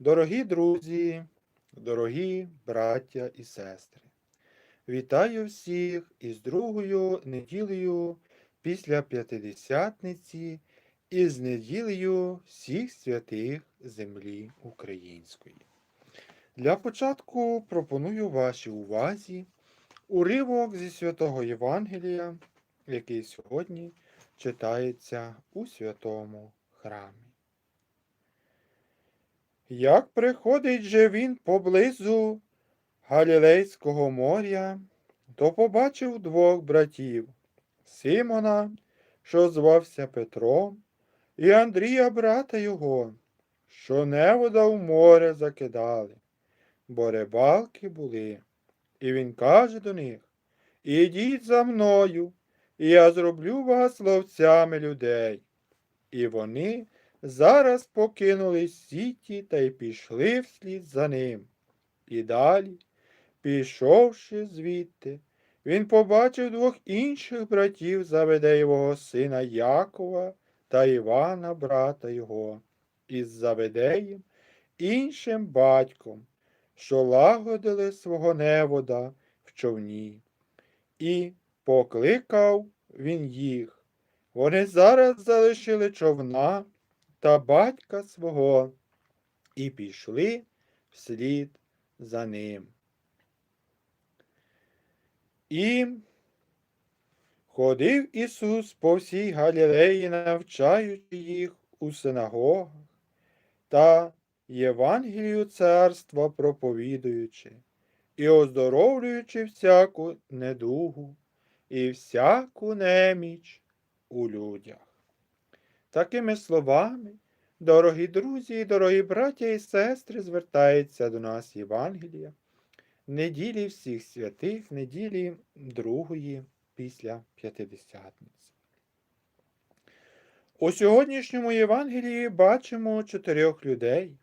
Дорогі друзі, дорогі браття і сестри, вітаю всіх із другою неділею після П'ятидесятниці і з неділею всіх святих землі української. Для початку пропоную вашій увазі уривок зі святого Євангелія, який сьогодні читається у святому храмі. Як приходить же він поблизу Галілейського моря, то побачив двох братів Симона, що звався Петром, і Андрія, брата його, що невода в море закидали, бо рибалки були. І він каже до них Ідіть за мною, і я зроблю вас ловцями людей. І вони зараз покинули сіті та й пішли вслід за ним. І далі, пішовши звідти, він побачив двох інших братів Заведеєвого сина Якова та Івана, брата його, із Заведеєм, іншим батьком, що лагодили свого невода в човні. І покликав він їх. Вони зараз залишили човна та батька свого і пішли вслід за ним. І ходив Ісус по всій Галілеї, навчаючи їх у синагогах та Євангелію царства проповідуючи і оздоровлюючи всяку недугу і всяку неміч у людях. Такими словами, дорогі друзі, дорогі браття і сестри, звертається до нас Євангелія, неділі всіх святих, неділі другої після П'ятидесятниці. У сьогоднішньому Євангелії бачимо чотирьох людей,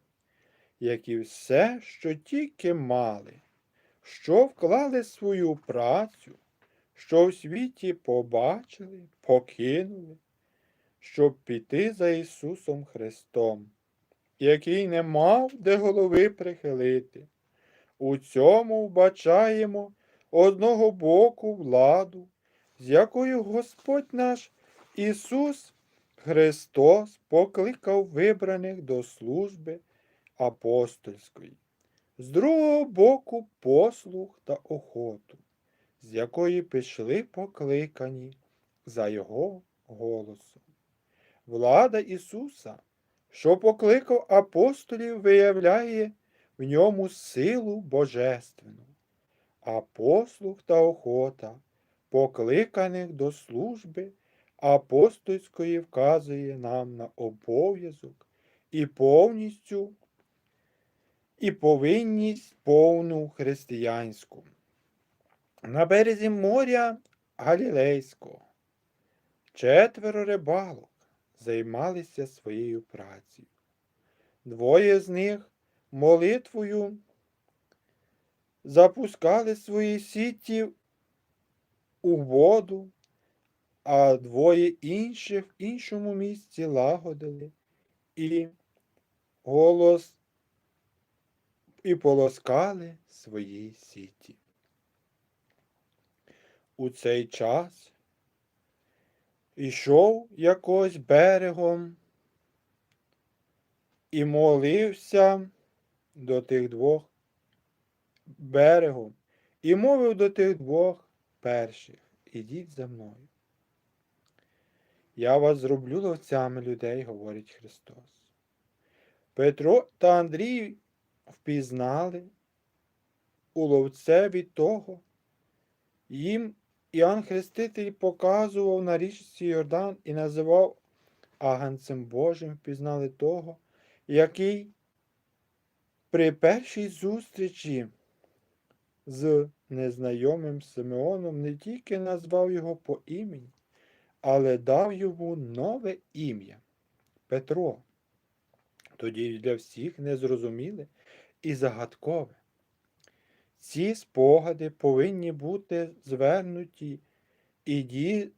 які все, що тільки мали, що вклали свою працю, що в світі побачили, покинули, щоб піти за Ісусом Христом, який не мав де голови прихилити. У цьому вбачаємо одного боку владу, з якою Господь наш Ісус Христос покликав вибраних до служби апостольської, з другого боку послуг та охоту, з якої пішли покликані за Його голосом. Влада Ісуса, що покликав апостолів, виявляє в ньому силу божественну, а послуг та охота, покликаних до служби апостольської, вказує нам на обов'язок і повністю, і повинність повну християнську. На березі моря Галілейського четверо рибалок займалися своєю працею. Двоє з них молитвою запускали свої сіті у воду, а двоє інших в іншому місці лагодили і голос і полоскали свої сіті. У цей час ішов якось берегом і молився до тих двох берегом і мовив до тих двох перших ідіть за мною. Я вас зроблю ловцями людей, говорить Христос. Петро та Андрій впізнали у ловцеві того, їм Іоанн Хреститель показував на річці Йордан і називав агенцем Божим, впізнали того, який при першій зустрічі з незнайомим Симеоном не тільки назвав його по імені, але дав йому нове ім'я Петро. Тоді для всіх незрозуміле і загадкове. Ці спогади повинні бути звернуті і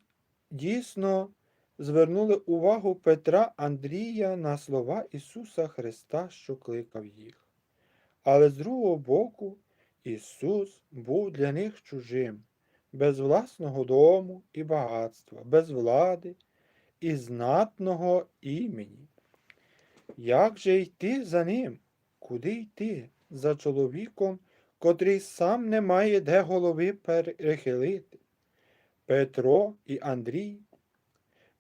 дійсно звернули увагу Петра Андрія на слова Ісуса Христа, що кликав їх. Але з другого боку, Ісус був для них чужим, без власного дому і багатства, без влади і знатного імені. Як же йти за ним? Куди йти за чоловіком, котрий сам не має де голови перехилити? Петро і Андрій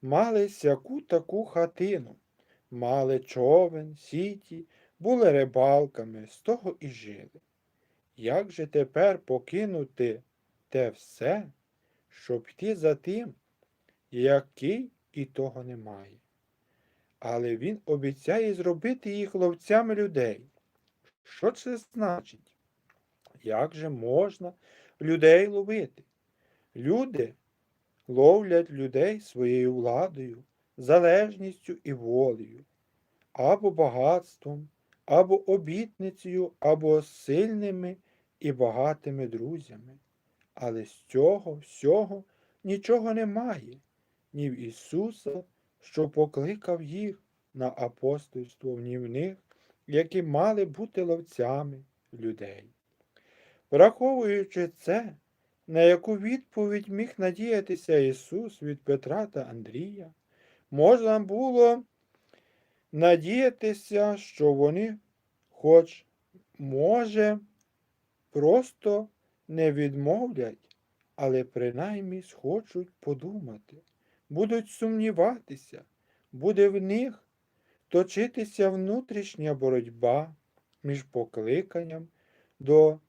мали сяку таку хатину, мали човен, сіті, були рибалками, з того і жили. Як же тепер покинути те все, щоб йти за тим, який і того немає? Але він обіцяє зробити їх ловцями людей. Що це значить? Як же можна людей ловити? Люди ловлять людей своєю владою, залежністю і волею, або багатством, або обітницею, або сильними і багатими друзями. Але з цього всього нічого немає, ні в Ісуса, що покликав їх на апостольство, ні в них, які мали бути ловцями людей. Враховуючи це, на яку відповідь міг надіятися Ісус від Петра та Андрія, можна було надіятися, що вони, хоч, може, просто не відмовлять, але принаймні схочуть подумати, будуть сумніватися, буде в них точитися внутрішня боротьба між покликанням до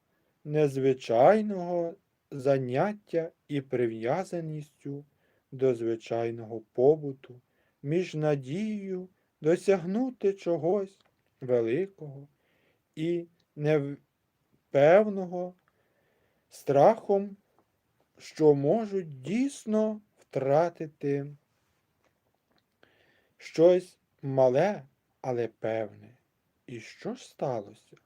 незвичайного заняття і прив'язаністю до звичайного побуту, між надією досягнути чогось великого і непевного страхом, що можуть дійсно втратити щось мале, але певне. І що ж сталося?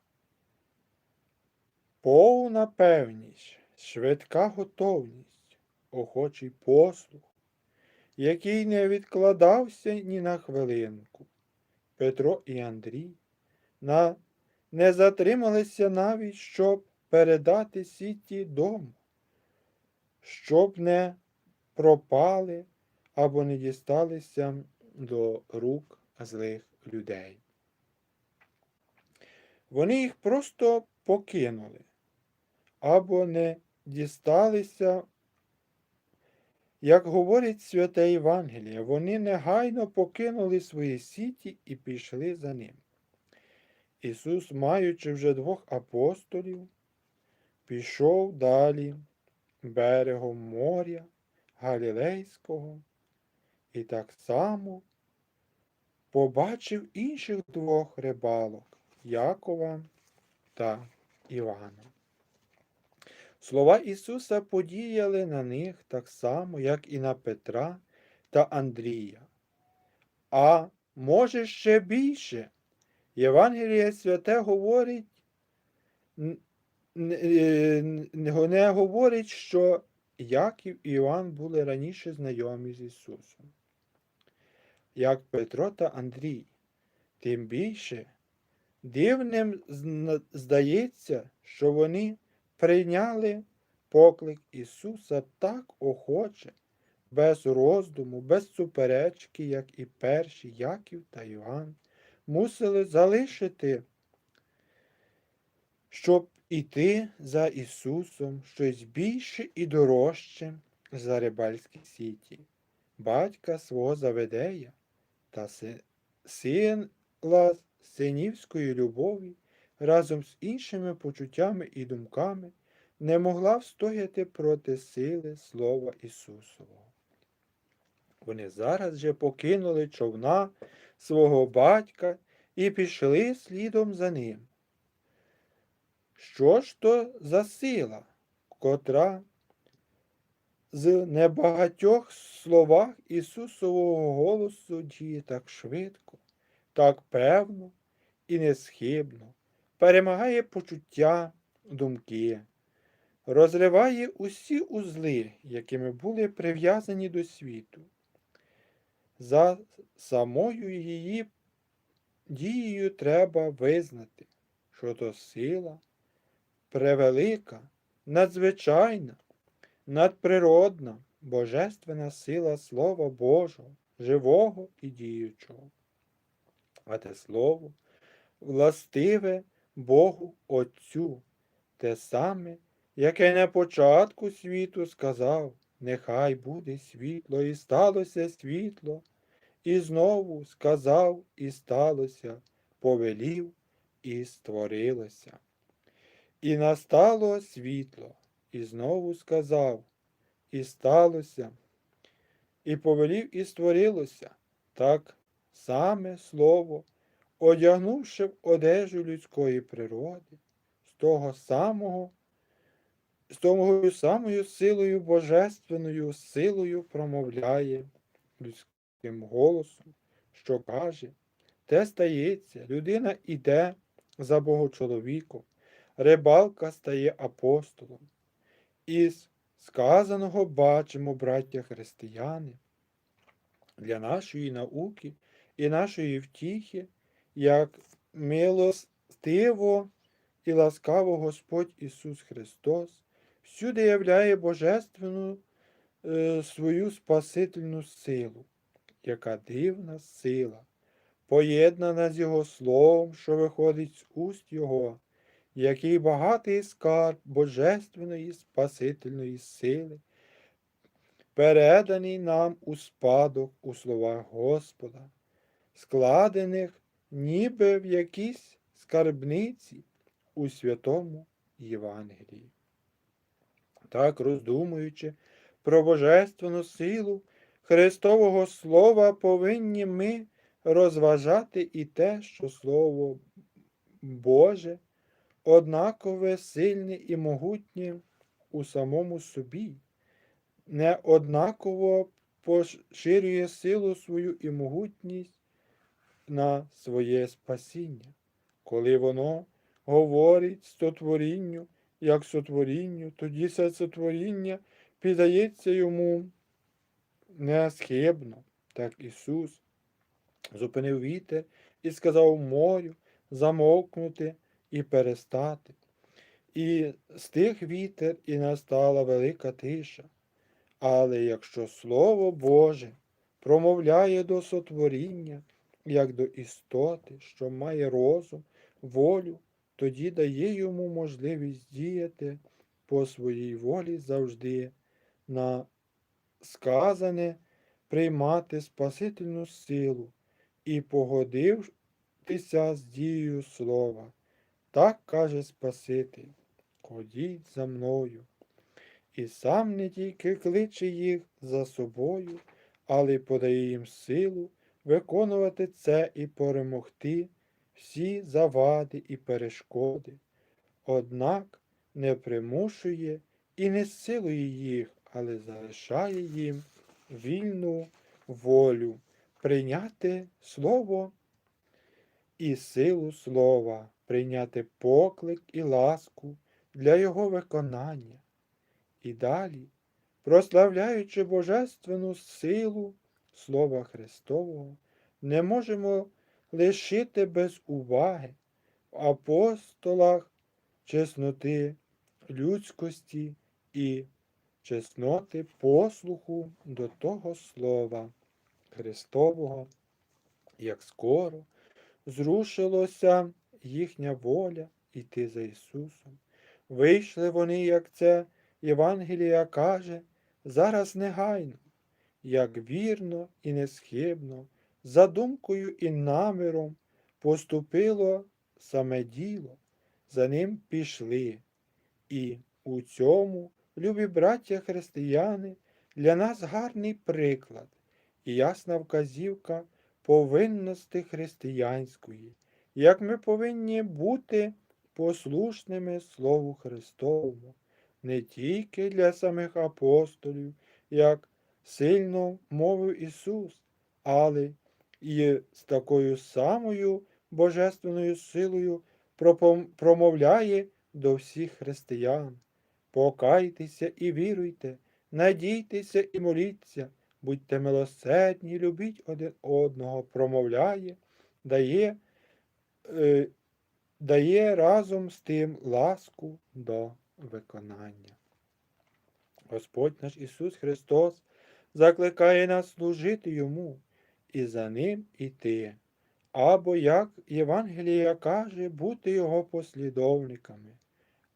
Повна певність, швидка готовність, охочий послух, який не відкладався ні на хвилинку. Петро і Андрій на... не затрималися навіть, щоб передати сіті дому, щоб не пропали або не дісталися до рук злих людей. Вони їх просто покинули або не дісталися, як говорить святе Євангеліє, вони негайно покинули свої сіті і пішли за ним. Ісус, маючи вже двох апостолів, пішов далі берегом моря Галілейського і так само побачив інших двох рибалок Якова та Івана. Слова Ісуса подіяли на них так само, як і на Петра та Андрія. А може ще більше. Євангеліє святе говорить, не говорить, що Яків і Іван були раніше знайомі з Ісусом. Як Петро та Андрій, тим більше дивним здається, що вони прийняли поклик Ісуса так охоче, без роздуму, без суперечки, як і перші Яків та Іван, мусили залишити, щоб іти за Ісусом щось більше і дорожче за рибальські сіті, батька свого Заведея та сина синівської любові разом з іншими почуттями і думками не могла встояти проти сили Слова Ісусового. Вони зараз же покинули човна свого батька і пішли слідом за ним. Що ж то за сила, котра з небагатьох словах Ісусового голосу діє так швидко, так певно і несхибно, перемагає почуття, думки, розриває усі узли, якими були прив'язані до світу. За самою її дією треба визнати, що то сила превелика, надзвичайна, надприродна, божественна сила Слова Божого, живого і діючого. А те слово властиве Богу Отцю, те саме, яке на початку світу сказав, нехай буде світло, і сталося світло, і знову сказав, і сталося, повелів, і створилося. І настало світло, і знову сказав, і сталося, і повелів, і створилося, так саме слово, одягнувши в одежу людської природи, з того самого, з того самою силою божественною силою промовляє людським голосом, що каже, те стається, людина іде за Богочоловіком, рибалка стає апостолом. Із сказаного бачимо, браття християни, для нашої науки і нашої втіхи, як милостиво і ласкаво Господь Ісус Христос всюди являє божественну е, свою спасительну силу, яка дивна сила, поєднана з Його Словом, що виходить з уст Його, який багатий скарб божественної спасительної сили, переданий нам у спадок у словах Господа, складених ніби в якійсь скарбниці у святому Євангелії. Так, роздумуючи про божественну силу Христового Слова, повинні ми розважати і те, що Слово Боже однакове сильне і могутнє у самому собі, не однаково поширює силу свою і могутність на своє спасіння, коли воно говорить сотворінню, як сотворінню, тоді це сотворіння піддається йому несхибно, так Ісус зупинив вітер і сказав морю замовкнути і перестати. І стих вітер, і настала велика тиша. Але якщо Слово Боже промовляє до сотворіння, як до істоти, що має розум, волю, тоді дає йому можливість діяти по своїй волі завжди, на сказане приймати Спасительну силу і погодившися з дією слова. Так каже Спаситель, ходіть за мною. І сам не тільки кличе їх за собою, але подає їм силу виконувати це і перемогти всі завади і перешкоди, однак не примушує і не силує їх, але залишає їм вільну волю прийняти слово і силу слова, прийняти поклик і ласку для його виконання. І далі, прославляючи божественну силу Слова Христового, не можемо лишити без уваги в апостолах чесноти людськості і чесноти послуху до того Слова Христового, як скоро зрушилося їхня воля йти за Ісусом. Вийшли вони, як це Євангелія каже, зараз негайно, як вірно і несхибно, за думкою і наміром поступило саме діло, за ним пішли. І у цьому, любі браття християни, для нас гарний приклад і ясна вказівка повинності християнської, як ми повинні бути послушними Слову Христовому, не тільки для самих апостолів, як сильно мовив Ісус, але і з такою самою божественною силою промовляє до всіх християн. Покайтеся і віруйте, надійтеся і моліться, будьте милосердні, любіть один одного, промовляє, дає, е, дає разом з тим ласку до виконання. Господь наш Ісус Христос закликає нас служити Йому і за Ним іти, або, як Євангелія каже, бути Його послідовниками.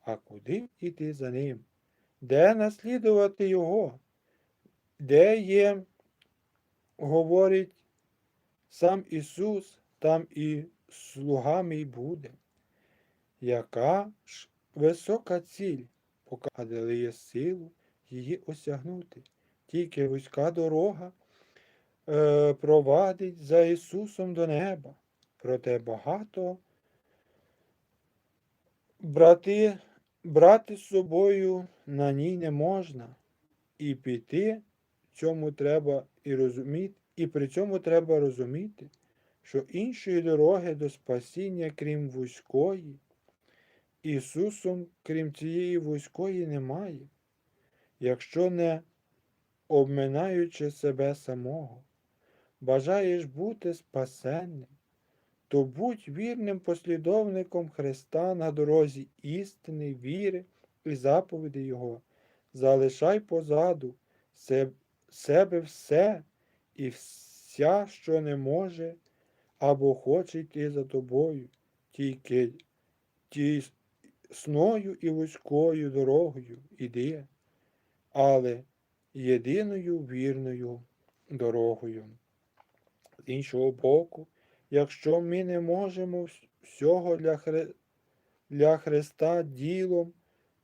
А куди йти за Ним? Де наслідувати Його? Де є, говорить сам Ісус, там і слуга мій буде. Яка ж висока ціль, поки є силу її осягнути. Тільки вузька дорога е, провадить за Ісусом до неба. Проте багато брати, брати з собою на ній не можна. І піти цьому треба і розуміти, і при цьому треба розуміти, що іншої дороги до спасіння, крім вузької, Ісусом, крім цієї вузької, немає, якщо не обминаючи себе самого, бажаєш бути спасенним, то будь вірним послідовником Христа на дорозі істини, віри і заповіді Його. Залишай позаду себе все і вся, що не може або хоче йти за тобою, тільки тісною і вузькою дорогою іди, але єдиною вірною дорогою. З іншого боку, якщо ми не можемо всього для, Хри... для Христа ділом,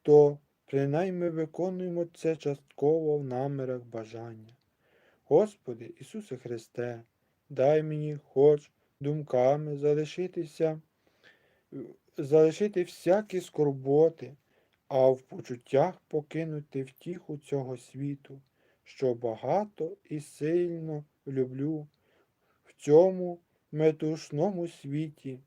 то принаймні виконуємо це частково в намірах бажання. Господи Ісусе Христе, дай мені хоч думками залишитися, залишити всякі скорботи, а в почуттях покинути втіху цього світу, що багато і сильно люблю в цьому метушному світі,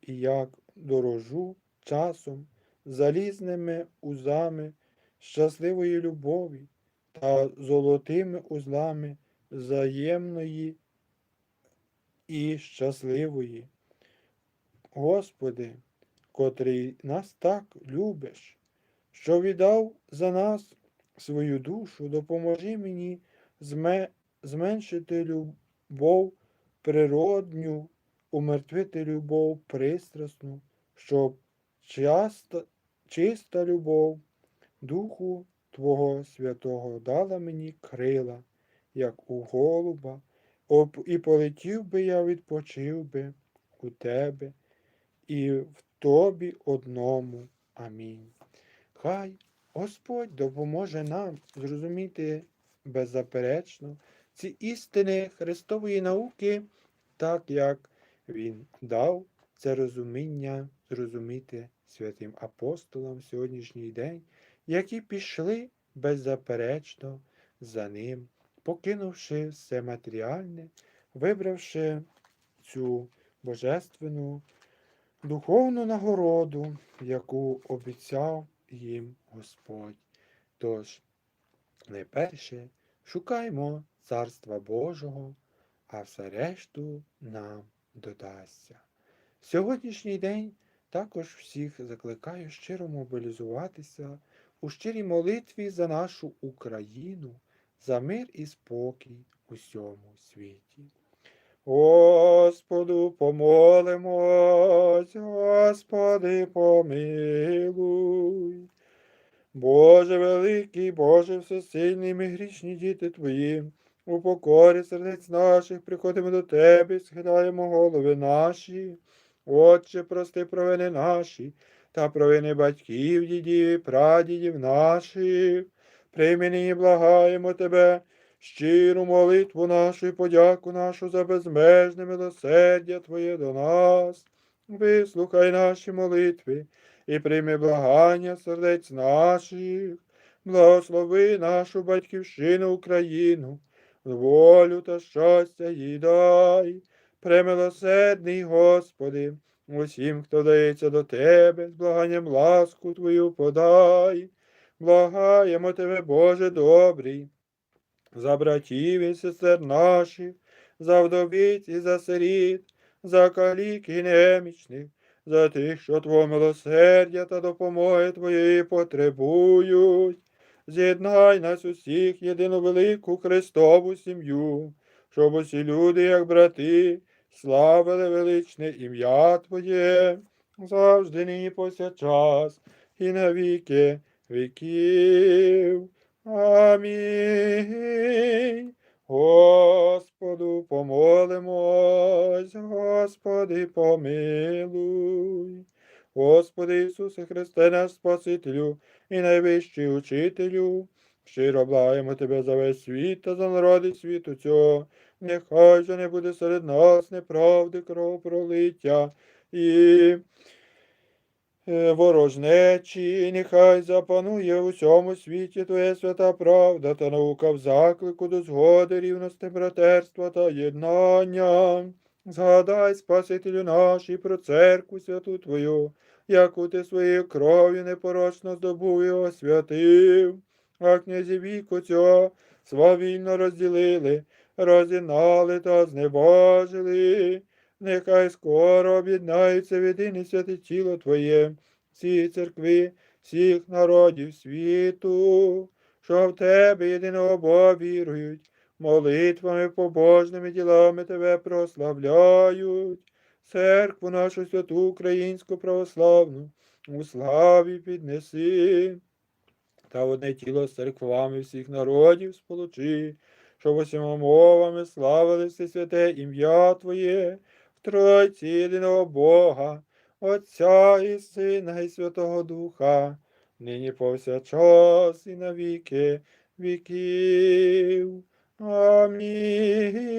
і як дорожу часом, залізними узами щасливої любові та золотими узлами взаємної і щасливої. Господи, котрий нас так любиш, що віддав за нас свою душу, допоможи мені зменшити любов природню, умертвити любов пристрасну, щоб часто, чиста любов Духу Твого Святого дала мені крила, як у голуба, і полетів би я, відпочив би у тебе і в тобі одному. Амінь. Хай Господь допоможе нам зрозуміти беззаперечно ці істини Христової науки, так як Він дав це розуміння зрозуміти святим апостолам в сьогоднішній день, які пішли беззаперечно за ним, покинувши все матеріальне, вибравши цю божественну духовну нагороду, яку обіцяв їм Господь. Тож, найперше шукаймо Царства Божого, а все решту нам додасться. Сьогоднішній день також всіх закликаю щиро мобілізуватися у щирій молитві за нашу Україну, за мир і спокій у всьому світі. Господу помолимось, Господи, помилуй. Боже великий, Боже всесильний, ми грішні діти Твої, у покорі сердець наших приходимо до Тебе, схиляємо голови наші, Отче, прости провини наші, та провини батьків, дідів і прадідів наших. Прийми нині благаємо Тебе щиру молитву нашу і подяку нашу за безмежне милосердя Твоє до нас. Вислухай наші молитви і прийми благання сердець наших, благослови нашу батьківщину Україну, волю та щастя їй дай, премилосердний Господи, усім, хто дається до Тебе, з благанням ласку Твою подай, благаємо Тебе, Боже добрий за братів і сестер наших, за вдовиць і за сиріт, за калік і немічних, за тих, що Твого милосердя та допомоги Твоєї потребують. З'єднай нас усіх єдину велику Христову сім'ю, щоб усі люди, як брати, славили величне ім'я Твоє, завжди нині повсякчас і на віки віків. Амінь. Господу помолимось, Господи помилуй. Господи Ісусе Христе, наш Спасителю і найвищий учителю, щиро благаємо Тебе за весь світ та за народи світу цього. Нехай же не буде серед нас неправди кровопролиття і ворожнечі, нехай запанує у всьому світі Твоя свята правда та наука в заклику до згоди, рівності, братерства та єднання. Згадай, Спасителю наш, і про церкву святу Твою, яку ти своєю кров'ю непорочно здобув і освятив, а князі віку цього свавільно розділили, розінали та зневажили. Нехай скоро об'єднаються в єдине святе тіло Твоє, всі церкви, всіх народів світу, що в Тебе єдиного Бога вірують, молитвами побожними ділами Тебе прославляють, церкву нашу святу українську православну, у славі піднеси, та одне тіло з церквами всіх народів сполучи, щоб усіма мовами славили все святе ім'я Твоє, Тройці єдиного Бога, Отця і Сина, і Святого Духа, нині повсякчас і на віки віків. Амінь.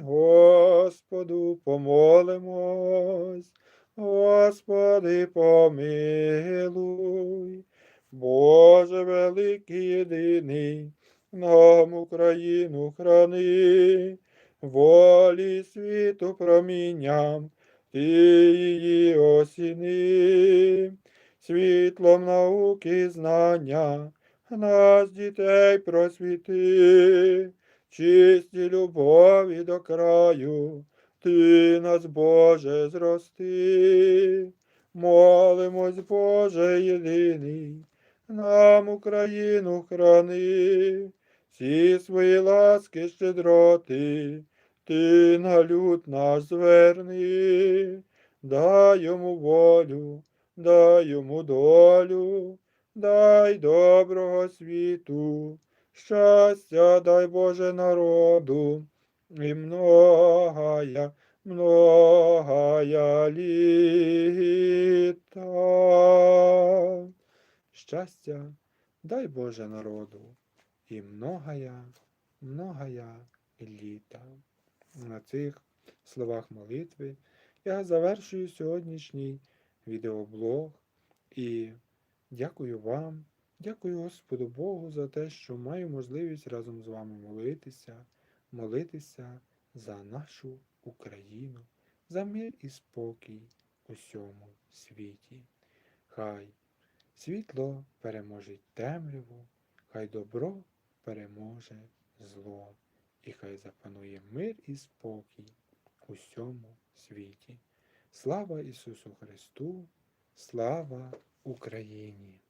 Господу помолимось, Господи помилуй. Боже великий єдиний, нам Україну храни, волі світу промінням, ти її осіни, світлом науки знання, нас дітей просвіти, чисті любові до краю, ти нас, Боже, зрости. Молимось, Боже єдиний, нам Україну храни, всі свої ласки щедроти, ти на люд наш зверни, дай йому волю, дай йому долю, дай доброго світу, щастя дай Боже народу, і многая многая літа. Щастя, дай Боже народу, і многая, многая літа. На цих словах молитви. Я завершую сьогоднішній відеоблог і дякую вам, дякую Господу Богу за те, що маю можливість разом з вами молитися, молитися за нашу Україну, за мир і спокій у всьому світі. Хай світло переможе темряву, хай добро переможе зло, і хай запанує мир і спокій у всьому світі. Слава Ісусу Христу, слава Україні!